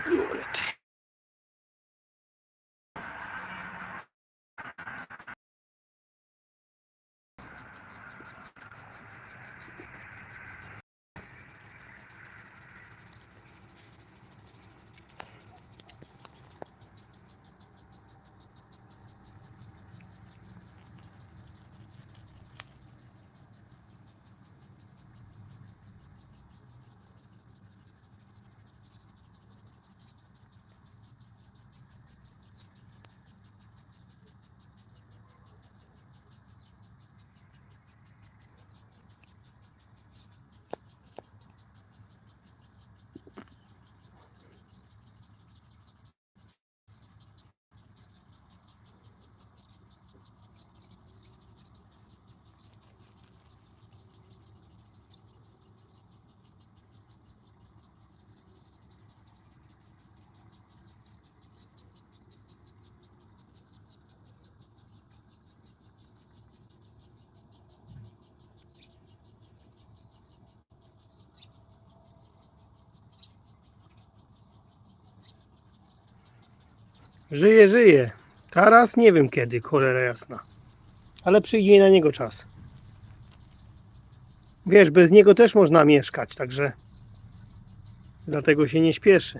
কি বলেছে Żyje, żyje. Teraz nie wiem kiedy, cholera jasna. Ale przyjdzie na niego czas. Wiesz, bez niego też można mieszkać, także dlatego się nie śpieszy.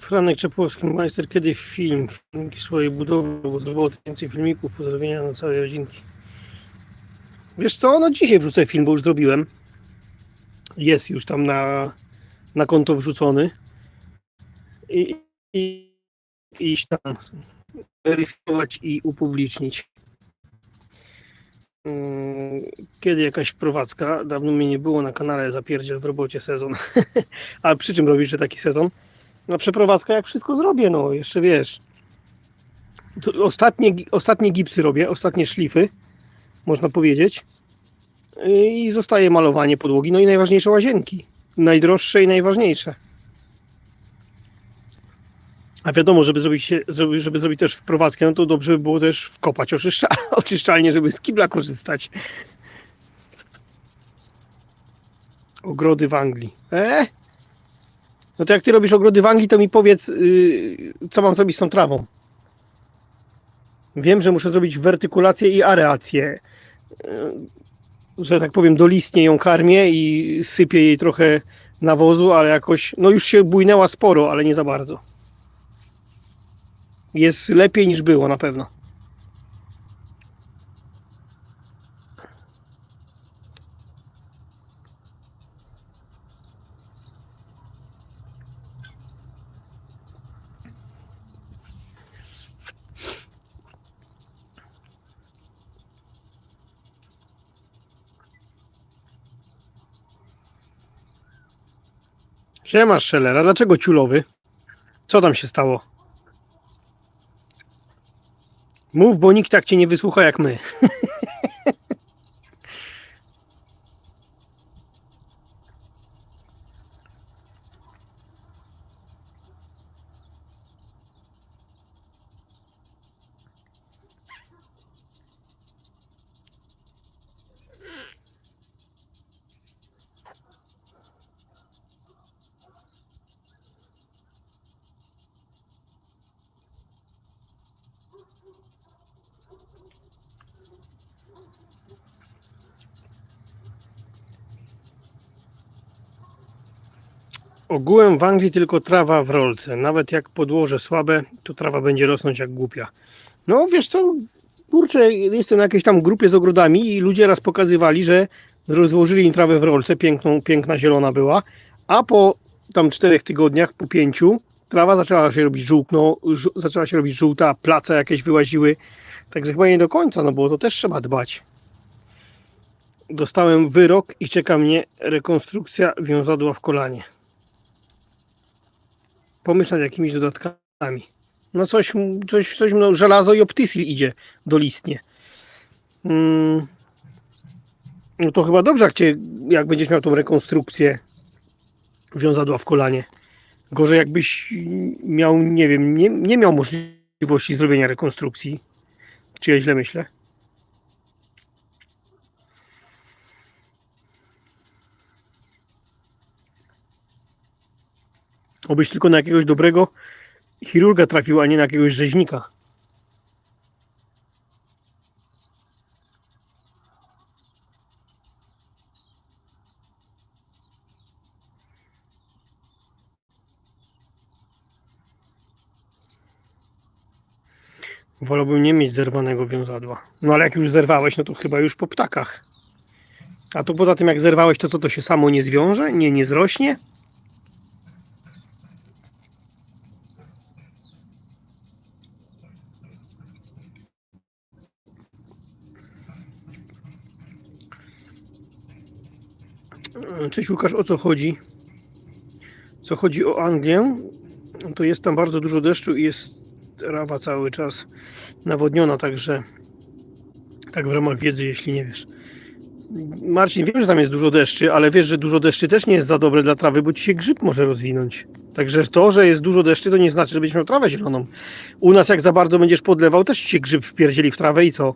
Franek Czepłowski, majster kiedy film, filmiki swojej budowy, bo zrobiło więcej filmików, pozdrowienia na całej rodzinki. Wiesz co, no dzisiaj wrzucę film, bo już zrobiłem. Jest już tam na, na konto wrzucony. I, i iść tam weryfikować i upublicznić. Mm, Kiedy jakaś wprowadzka, dawno mnie nie było na kanale Zapierdziel w robocie sezon. A przy czym robisz że taki sezon? Na przeprowadzkę, jak wszystko zrobię, no jeszcze wiesz. Ostatnie, ostatnie gipsy robię, ostatnie szlify, można powiedzieć. I zostaje malowanie podłogi, no i najważniejsze łazienki. Najdroższe i najważniejsze. A wiadomo, żeby zrobić, żeby zrobić też wprowadzkę, no to dobrze by było też wkopać oczyszcza, oczyszczalnię, żeby z kibla korzystać. Ogrody w Anglii. E? No to jak ty robisz ogrody w Anglii, to mi powiedz, yy, co mam zrobić z tą trawą. Wiem, że muszę zrobić wertykulację i areację. Yy, że tak powiem, dolistnie ją karmię i sypię jej trochę nawozu, ale jakoś, no już się bujnęła sporo, ale nie za bardzo. Jest lepiej niż było na pewno. Siema Szelera, dlaczego ciulowy? Co tam się stało? Mów, bo nikt tak cię nie wysłucha jak my. Ogółem w Anglii tylko trawa w rolce. Nawet jak podłoże słabe, to trawa będzie rosnąć jak głupia. No wiesz co, kurczę, jestem na jakiejś tam grupie z ogrodami i ludzie raz pokazywali, że rozłożyli im trawę w rolce, piękną, piękna zielona była, a po tam czterech tygodniach, po pięciu, trawa zaczęła się robić żółkno, żu- zaczęła się robić żółta, place jakieś wyłaziły. Także chyba nie do końca, no bo to też trzeba dbać. Dostałem wyrok i czeka mnie rekonstrukcja wiązadła w kolanie. Pomyśl nad jakimiś dodatkami. No coś, coś, coś no, żelazo i optysil idzie do listnie. Mm. No to chyba dobrze, jak, cię, jak będziesz miał tą rekonstrukcję wiązadła w kolanie. Gorzej jakbyś miał, nie wiem, nie, nie miał możliwości zrobienia rekonstrukcji. Czy ja źle myślę? Obyś tylko na jakiegoś dobrego chirurga trafił, a nie na jakiegoś rzeźnika. Wolałbym nie mieć zerwanego wiązadła. No ale jak już zerwałeś, no to chyba już po ptakach. A to poza tym jak zerwałeś, to co to się samo nie zwiąże? Nie, nie zrośnie? Cześć Łukasz, o co chodzi? Co chodzi o Anglię, to jest tam bardzo dużo deszczu i jest trawa cały czas nawodniona, także tak w ramach wiedzy, jeśli nie wiesz. Marcin, wiem, że tam jest dużo deszczy, ale wiesz, że dużo deszczy też nie jest za dobre dla trawy, bo ci się grzyb może rozwinąć. Także to, że jest dużo deszczy, to nie znaczy, że będziesz miał trawę zieloną. U nas jak za bardzo będziesz podlewał, też ci się grzyb wpierdzieli w trawę i co?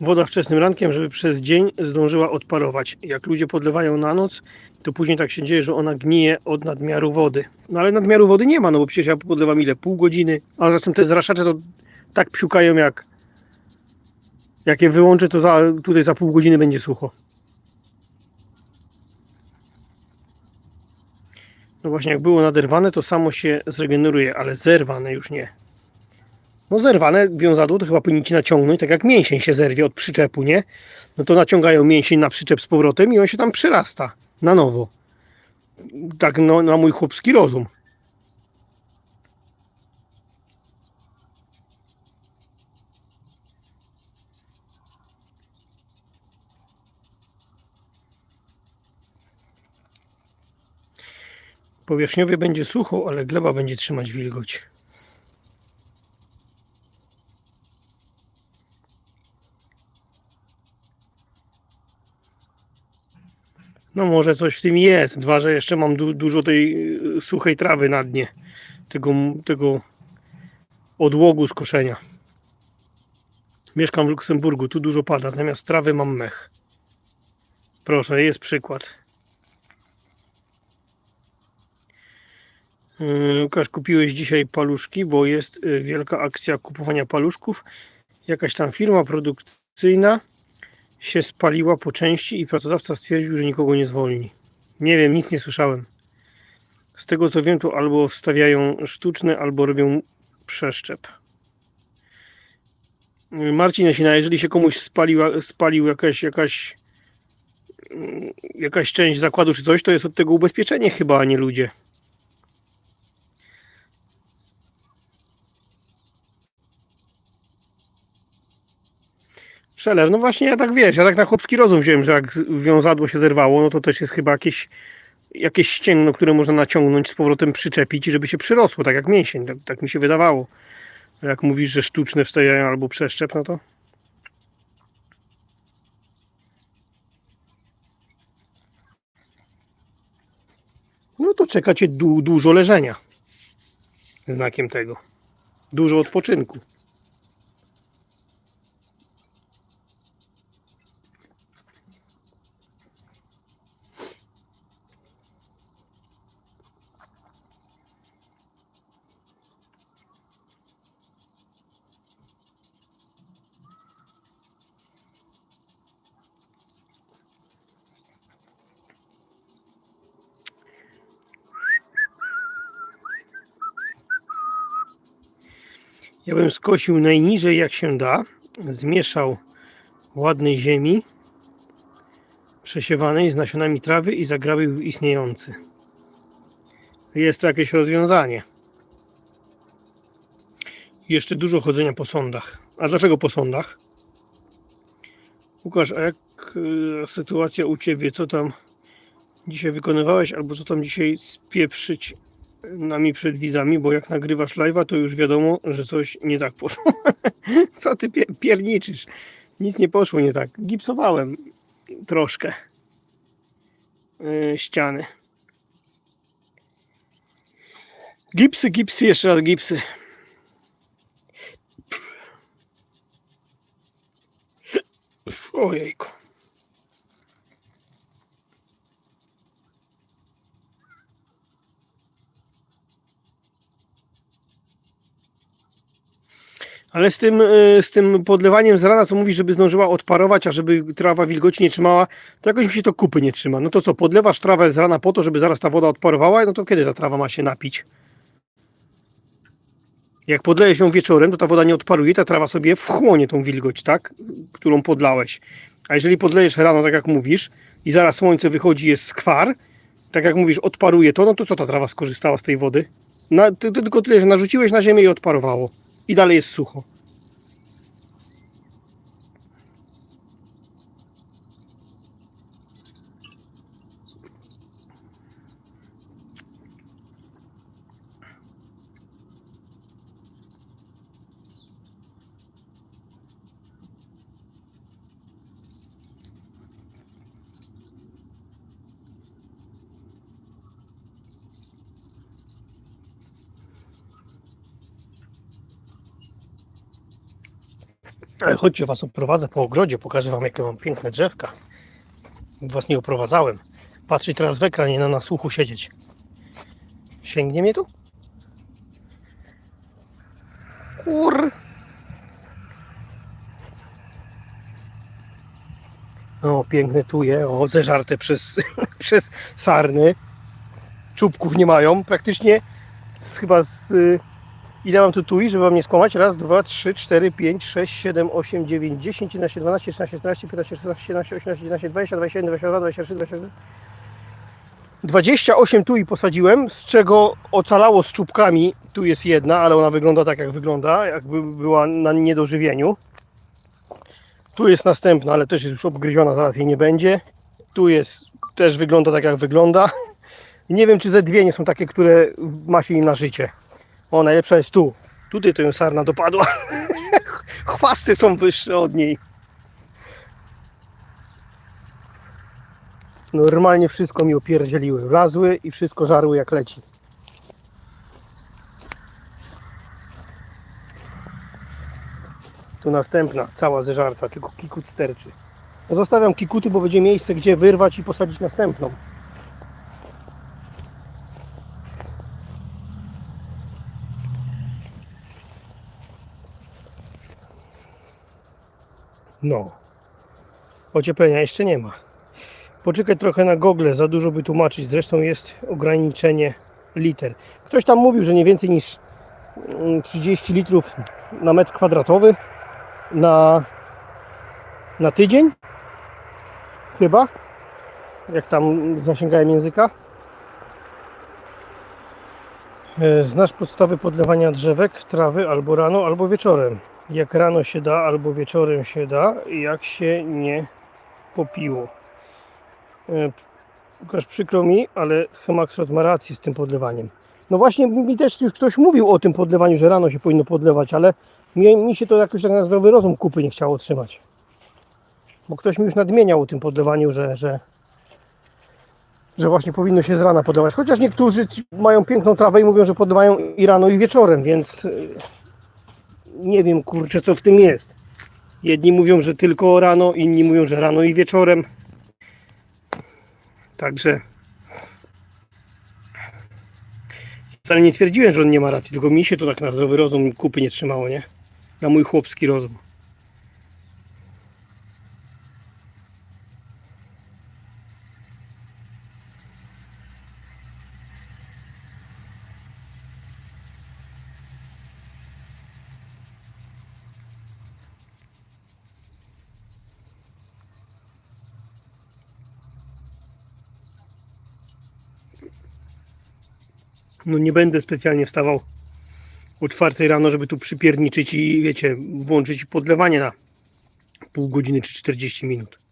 Woda wczesnym rankiem, żeby przez dzień zdążyła odparować. Jak ludzie podlewają na noc, to później tak się dzieje, że ona gnije od nadmiaru wody. No ale nadmiaru wody nie ma, no bo przecież ja podlewam ile? Pół godziny, a zatem te zraszacze to tak psiukają jak jak je wyłączę, to za, tutaj za pół godziny będzie sucho. No właśnie, jak było naderwane, to samo się zregeneruje, ale zerwane już nie. No zerwane wiązadło to chyba powinniście naciągnąć, tak jak mięsień się zerwie od przyczepu, nie? No to naciągają mięsień na przyczep z powrotem i on się tam przyrasta na nowo. Tak no, na mój chłopski rozum. Powierzchniowie będzie sucho, ale gleba będzie trzymać wilgoć. No może coś w tym jest. Dwa, że jeszcze mam du dużo tej y, suchej trawy na dnie. Tego, tego odłogu z koszenia. Mieszkam w Luksemburgu, tu dużo pada, zamiast trawy mam mech. Proszę, jest przykład. Yy, Łukasz, kupiłeś dzisiaj paluszki, bo jest y, wielka akcja kupowania paluszków. Jakaś tam firma produkcyjna się spaliła po części i pracodawca stwierdził, że nikogo nie zwolni. Nie wiem, nic nie słyszałem. Z tego co wiem, to albo wstawiają sztuczne, albo robią przeszczep. Marcin Jasina, jeżeli się komuś spaliła, spalił jakaś, jakaś, mm, jakaś część zakładu czy coś, to jest od tego ubezpieczenie chyba, a nie ludzie. Szeler, no właśnie ja tak wiesz, ja tak na chłopski rozum wziąłem, że jak wiązadło się zerwało, no to też jest chyba jakieś, jakieś ścięgno, które można naciągnąć z powrotem przyczepić i żeby się przyrosło, tak jak mięsień, tak, tak mi się wydawało. Jak mówisz, że sztuczne wstawiają albo przeszczep, no to... No to czekacie du dużo leżenia. Znakiem tego. Dużo odpoczynku. Skosił najniżej jak się da, zmieszał ładnej ziemi przesiewanej z nasionami trawy i zagrabił istniejący. Jest to jakieś rozwiązanie. Jeszcze dużo chodzenia po sądach. A dlaczego po sądach? Łukasz, a jak y, sytuacja u Ciebie? Co tam dzisiaj wykonywałeś? Albo co tam dzisiaj spieprzyć nami przed widzami? Bo jak nagrywasz live'a, to już wiadomo, że coś nie tak poszło. co Ty pie- pierniczysz? Nic nie poszło nie tak. Gipsowałem troszkę y, ściany. Gipsy, gipsy, jeszcze raz gipsy. Ojejku. Ale z tym, y, z tym podlewaniem z rana, co mówi, żeby zdążyła odparować, a żeby trawa wilgoci nie trzymała, to jakoś mi się to kupy nie trzyma. No to co, podlewasz trawę z rana po to, żeby zaraz ta woda odparowała, no to kiedy ta trawa ma się napić? Jak podlejesz ją wieczorem, to ta woda nie odparuje, ta trawa sobie wchłonie tą wilgoć, tak? Którą podlałeś. A jeżeli podlejesz rano, tak jak mówisz, i zaraz słońce wychodzi, jest skwar, tak jak mówisz, odparuje to, no to co ta trawa skorzystała z tej wody? Na, ty, ty tylko tyle, że narzuciłeś na ziemię i odparowało. I dalej jest sucho. Chodźcie, was oprowadzę po ogrodzie, pokażę wam jakie mam piękne drzewka. Was nie oprowadzałem. Patrzeć teraz w ekran, nie na nasłuchu siedzieć. Sięgnie mnie tu? Kur... O, piękne tuje, o, zeżarte przez, przez sarny. Czubków nie mają, praktycznie z, chyba z... Ile mam tu tui, żeby wam nie skłamać? Raz, dwa, trzy, cztery, pięć, sześć, siedem, osiem, dziewięć, dziesięć, 11, 12, 13, 14, 15, 16, 17, 18, 19, 20, 21, 22, 23, 24. 28 tui posadziłem, z czego ocalało z czubkami. Tu jest jedna, ale ona wygląda tak jak wygląda, jakby była na niedożywieniu. Tu jest następna, ale też jest już obgryziona, zaraz jej nie będzie. Tu jest, też wygląda tak jak wygląda. Nie wiem, czy ze dwie nie są takie, które ma się im na życie. O, najlepsza jest tu. Tutaj to ją sarna dopadła. Chwasty są wyższe od niej. Normalnie wszystko mi opierdzieliły. Wlazły i wszystko żarły jak leci. Tu następna, cała zeżarta, tylko kikut sterczy. Zostawiam kikuty, bo będzie miejsce, gdzie wyrwać i posadzić następną. No. Ocieplenia jeszcze nie ma. Poczekać trochę na gogle, za dużo by tłumaczyć. Zresztą jest ograniczenie liter. Ktoś tam mówił, że nie więcej niż mm, 30 litrów na metr kwadratowy na, na tydzień. Chyba. Jak tam zasięgałem języka. E, Znasz podstawy podlewania drzewek, trawy albo rano, albo wieczorem. Jak rano się da, albo wieczorem się da, jak się nie popiło. E, Łukasz, przykro mi, ale Hemaxrot ma rację z tym podlewaniem. No właśnie mi też już ktoś mówił o tym podlewaniu, że rano się powinno podlewać, ale mi, mi się to jakoś tak na zdrowy rozum kupy nie chciało trzymać. Bo ktoś mi już nadmieniał o tym podlewaniu, że, że, że właśnie powinno się z rana podlewać. Chociaż niektórzy mają piękną trawę i mówią, że podlewają i rano i wieczorem, więc nie wiem kurczę co w tym jest. Jedni mówią, że tylko rano, inni mówią, że rano i wieczorem. Także wcale nie twierdziłem, że on nie ma racji, tylko mi się to tak na zdrowy rozum kupy nie trzymało, nie? Na mój chłopski rozum. No nie będę specjalnie wstawał o czwartej rano, żeby tu przypierniczyć i wiecie, włączyć podlewanie na pół godziny czy 40 minut.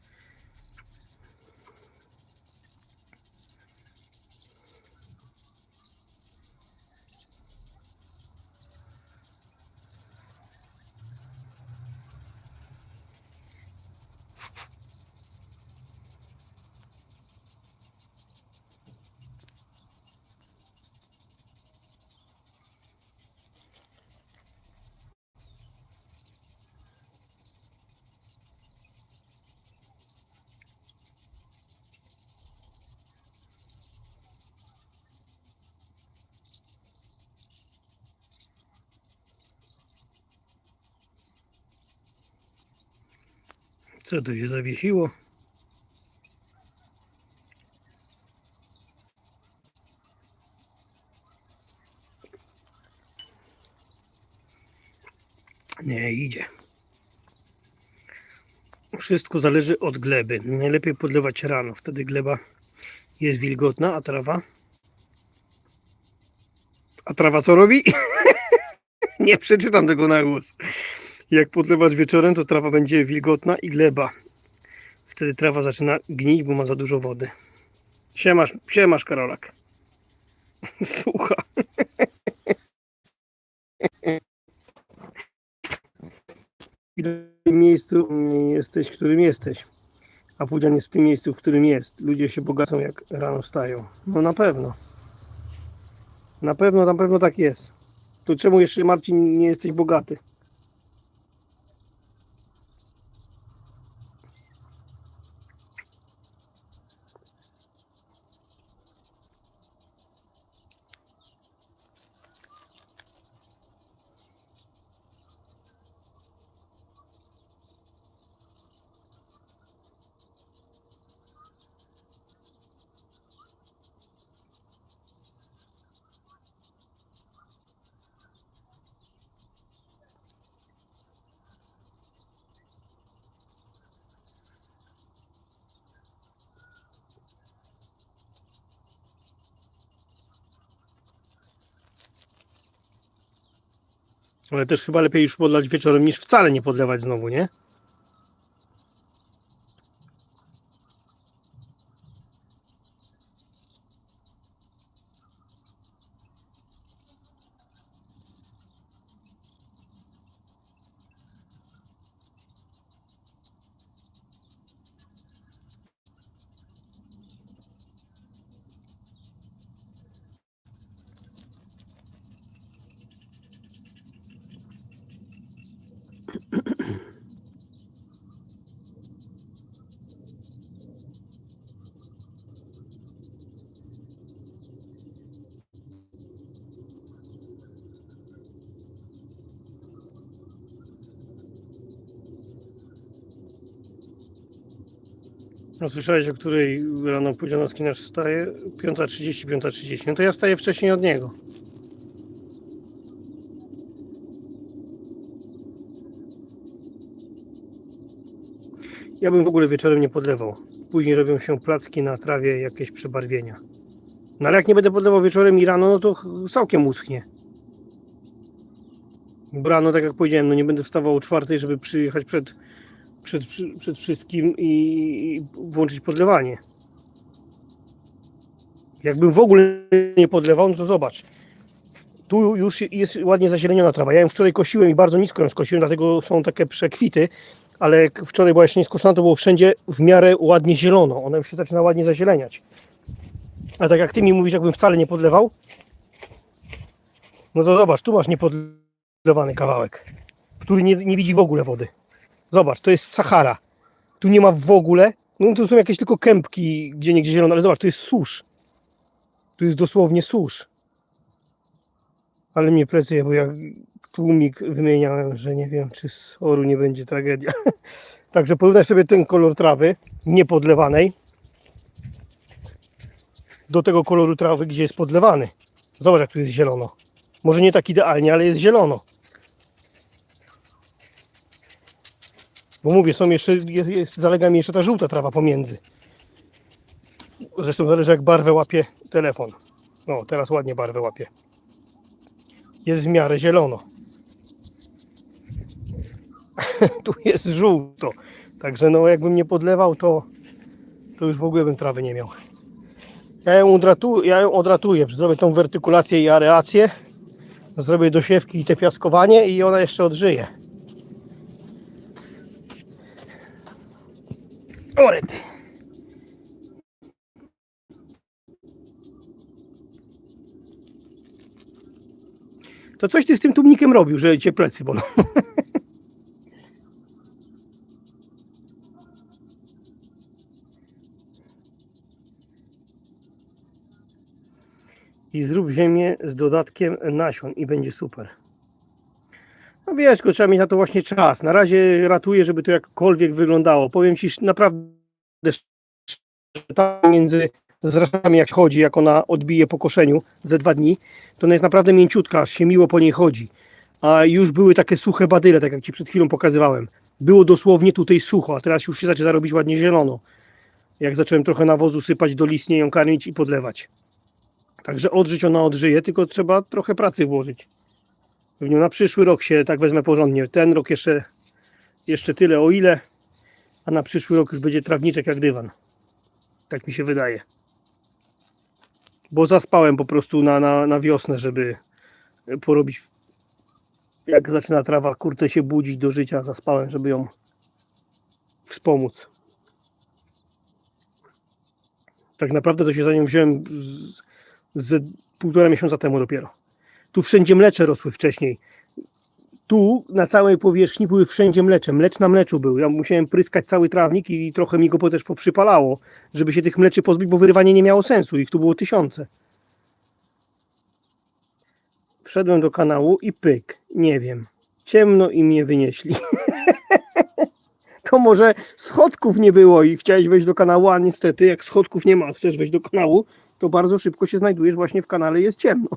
Co tu się zawiesiło? Nie idzie. Wszystko zależy od gleby. Najlepiej podlewać rano. Wtedy gleba jest wilgotna, a trawa. A trawa co robi? Nie przeczytam tego na głos. Jak podlewać wieczorem, to trawa będzie wilgotna i gleba. Wtedy trawa zaczyna gnić, bo ma za dużo wody. Siemasz, siemasz Karolak. Słucha. W tym miejscu jesteś, w którym jesteś. A Pudzian jest w tym miejscu, w którym jest. Ludzie się bogacą, jak rano wstają. No na pewno. Na pewno, na pewno tak jest. To czemu jeszcze, Marcin, nie jesteś bogaty? Ale też chyba lepiej już podlać wieczorem niż wcale nie podlewać znowu, nie? No słyszałeś, o której rano Pudzianowski nasz wstaje? 5.30, 5.30. No to ja wstaję wcześniej od niego. Ja bym w ogóle wieczorem nie podlewał. Później robią się placki na trawie, jakieś przebarwienia. No ale jak nie będę podlewał wieczorem i rano, no to całkiem uschnie. Bo rano, tak jak powiedziałem, no nie będę wstawał o czwartej, żeby przyjechać przed, przed, przed wszystkim i, włączyć podlewanie. Jakbym w ogóle nie podlewał, no to zobacz. Tu już jest ładnie zazieleniona trawa. Ja ją wczoraj kosiłem i bardzo nisko ją skosiłem, dlatego są takie przekwity. Ale wczoraj była jeszcze nie skoszona, to było wszędzie w miarę ładnie zielono. Ona już się zaczyna ładnie zazieleniać. A tak jak ty mi mówisz, jakbym wcale nie podlewał, no to zobacz, tu masz niepodlewany kawałek, który nie, nie widzi w ogóle wody. Zobacz, to jest Sahara. Tu nie ma w ogóle, no tu są jakieś tylko kępki, gdzie niegdzie zielone, ale zobacz, to jest susz. Tu jest dosłownie susz. Ale mnie plecuje, bo jak tłumik wymieniałem, że nie wiem, czy z oru nie będzie tragedia. Także porównaj sobie ten kolor trawy niepodlewanej do tego koloru trawy, gdzie jest podlewany. Zobacz, jak tu jest zielono. Może nie tak idealnie, ale jest zielono. Bo mówię, są jeszcze, jest, jest, zalega mi jeszcze ta żółta trawa pomiędzy. Zresztą zależy jak barwę łapie telefon. No, teraz ładnie barwę łapie. Jest w miarę zielono. tu jest żółto. Także no jakbym nie podlewał, to, to już w ogóle bym trawy nie miał. Ja ją, odratu, ja ją odratuję. Zrobię tą wertykulację i areację. Zrobię dosiewki i te piaskowanie i ona jeszcze odżyje. To coś ty z tym tubnikiem robił, że cię plecy bolą. I zrób ziemię z dodatkiem nasion i będzie super. No wiesz, tylko trzeba mieć na to właśnie czas. Na razie ratuję, żeby to jakkolwiek wyglądało. Powiem Ci naprawdę tam między zraszami jak chodzi, jak ona odbije po koszeniu ze dwa dni, to ona jest naprawdę mięciutka, aż się miło po niej chodzi. A już były takie suche badyle, tak jak Ci przed chwilą pokazywałem. Było dosłownie tutaj sucho, a teraz już się zaczyna robić ładnie zielono. Jak zacząłem trochę nawozu sypać do listnie, ją karmić i podlewać. Także odżyć ona odżyje, tylko trzeba trochę pracy włożyć. W nią na przyszły rok się tak wezmę porządnie. Ten rok jeszcze, jeszcze tyle o ile, a na przyszły rok już będzie trawniczek jak dywan. Tak mi się wydaje. Bo zaspałem po prostu na, na, na wiosnę, żeby porobić. Jak zaczyna trawa kurczę się budzić do życia, zaspałem, żeby ją wspomóc. Tak naprawdę to się za nią wziąłem z, z półtora miesiąca temu dopiero. Tu wszędzie mlecze rosły wcześniej. Tu na całej powierzchni były wszędzie mlecze. Mlecz na mleczu był. Ja musiałem pryskać cały trawnik i trochę mi go też poprzypalało, żeby się tych mleczy pozbyć, bo wyrywanie nie miało sensu. Ich tu było tysiące. Wszedłem do kanału i pyk. Nie wiem. Ciemno i mnie wynieśli. to może schodków nie było i chciałeś wejść do kanału, a niestety jak schodków nie ma, chcesz wejść do kanału, to bardzo szybko się znajdujesz właśnie w kanale, jest ciemno.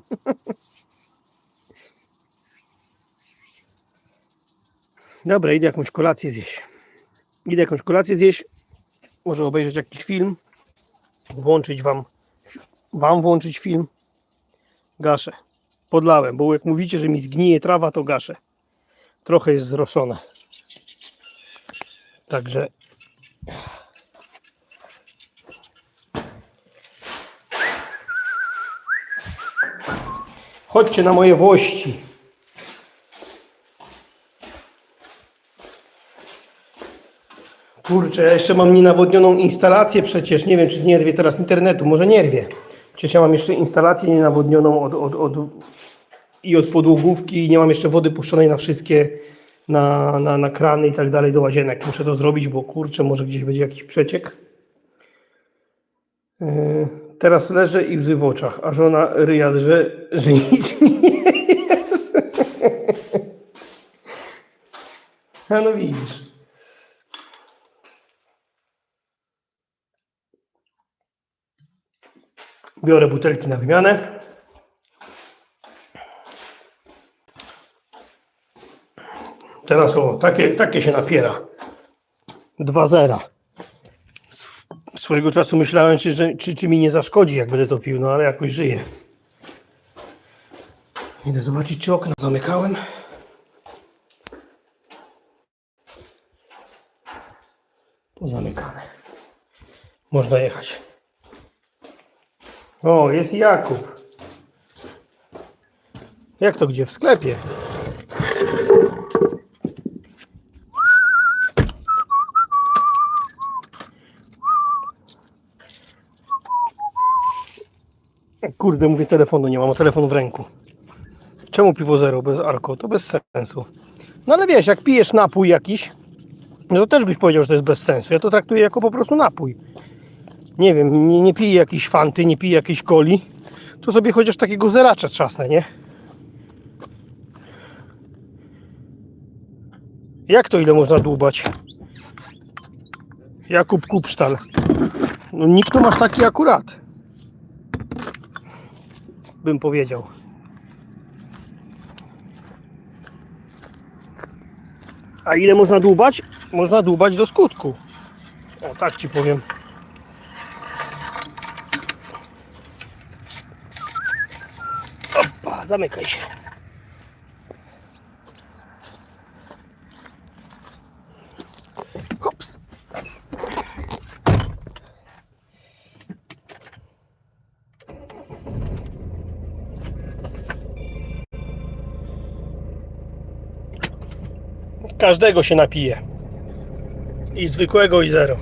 Dobra, idę jakąś kolację zjeść. Idę jakąś kolację zjeść. Może obejrzeć jakiś film. Włączyć wam, wam włączyć film. Gaszę. Podlałem, bo jak mówicie, że mi zgnije trawa, to gaszę. Trochę jest zroszone. Także chodźcie na moje włości. Kurczę, ja jeszcze mam nienawodnioną instalację przecież. Nie wiem, czy nie rwie teraz internetu. Może nie rwie. Przecież ja mam jeszcze instalację nienawodnioną od, od, od, i od podłogówki. Nie mam jeszcze wody puszczonej na wszystkie, na, na, na krany i tak dalej do łazienek. Muszę to zrobić, bo kurczę, może gdzieś będzie jakiś przeciek. Yy, teraz leżę i łzy w oczach, a żona ryja drze, że nic nie jest. A no widzisz. Biorę butelki na wymianę. Teraz o, takie, takie się napiera. Dwa zera. Swojego czasu myślałem, czy, że, czy, czy mi nie zaszkodzi, jak będę to pił, no ale jakoś żyję. Idę zobaczyć, czy okna zamykałem. Pozamykane. Można jechać. O, jest Jakub. Jak to gdzie? W sklepie. Kurde, mówię, telefonu nie mam, a telefon w ręku. Czemu piwo zero bez alko? To bez sensu. No ale wiesz, jak pijesz napój jakiś, no to też byś powiedział, że to jest bez sensu. Ja to traktuję jako po prostu napój. Nie wiem, nie, nie piję jakiejś fanty, nie piję jakiejś coli. To sobie chociaż takiego zeracza trzasnę, nie? Jak to ile można dłubać? Jakub Kupsztal. No nikt tu masz taki akurat. Bym powiedział. A ile można dłubać? Można dłubać do skutku. O, tak ci powiem. Dobra, zamykaj się. Hops. Każdego się napije. I zwykłego, i zero.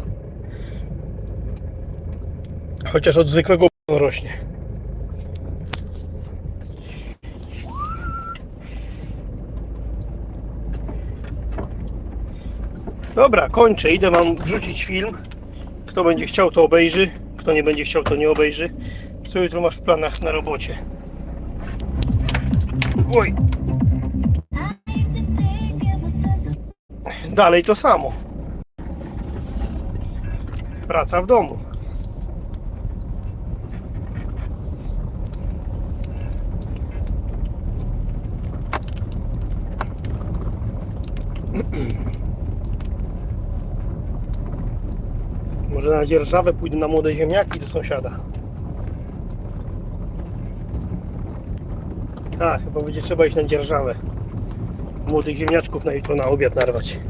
Chociaż od zwykłego rośnie. Dobra, kończę. Idę wam wrzucić film. Kto będzie chciał, to obejrzy. Kto nie będzie chciał, to nie obejrzy. Co jutro masz w planach na robocie? Oj, dalej to samo. Praca w domu. Może na dzierżawę pójdę na młode ziemniaki do sąsiada. Tak, chyba będzie trzeba iść na dzierżawę. Młodych ziemniaczków na jutro na obiad narwać.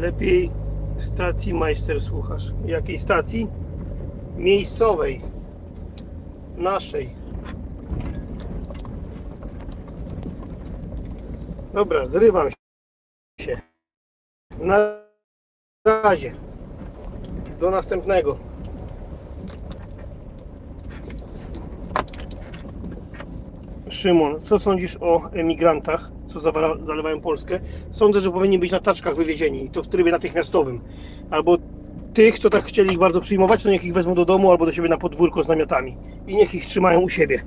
Lepiej stacji Majster słuchasz. Jakiej stacji? Miejscowej. Naszej. Dobra, zrywam się. Na razie. Do następnego. Szymon, co sądzisz o emigrantach, co zalewają Polskę? Sądzę, że powinni być na taczkach wywiezieni i to w trybie natychmiastowym. Albo tych, co tak chcieli ich bardzo przyjmować, to niech ich wezmą do domu albo do siebie na podwórko z namiotami. I niech ich trzymają u siebie.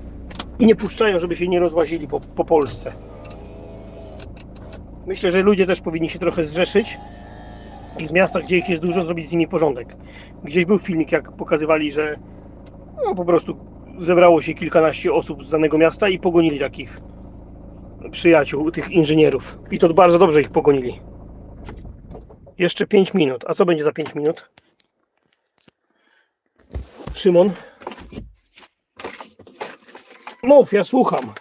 I nie puszczają, żeby się nie rozłazili po, po Polsce. Myślę, że ludzie też powinni się trochę zrzeszyć i w miastach, gdzie ich jest dużo, zrobić z nimi porządek. Gdzieś był filmik, jak pokazywali, że no, po prostu zebrało się kilkanaście osób z danego miasta i pogonili takich przyjaciół, tych inżynierów. I to bardzo dobrze ich pogonili. Jeszcze 5 minut. A co będzie za 5 minut? Szymon? Mów, ja słucham.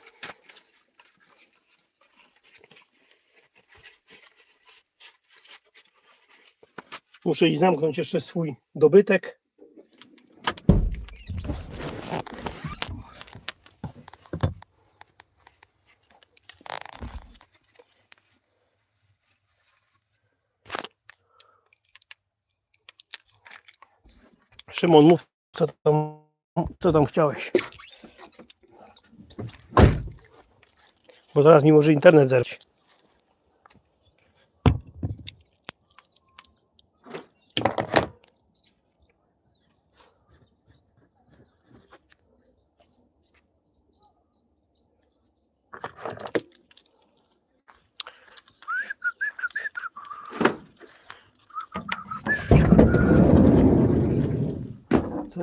Muszę i zamknąć jeszcze swój dobytek. Szymon, mów, co tam, co tam chciałeś. Bo zaraz mi może internet zerwać.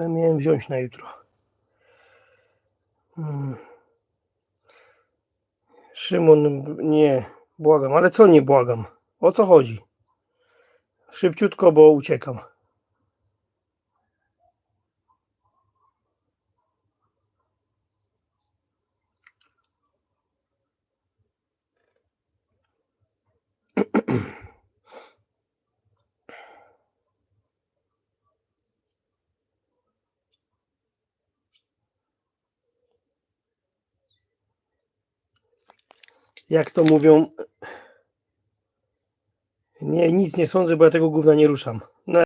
Ja miałem wziąć na jutro? Hmm. Szymon, nie, błagam, ale co nie błagam? O co chodzi? Szybciutko, bo uciekam. Jak to mówią? Nie, nic nie sądzę, bo ja tego gówna nie ruszam.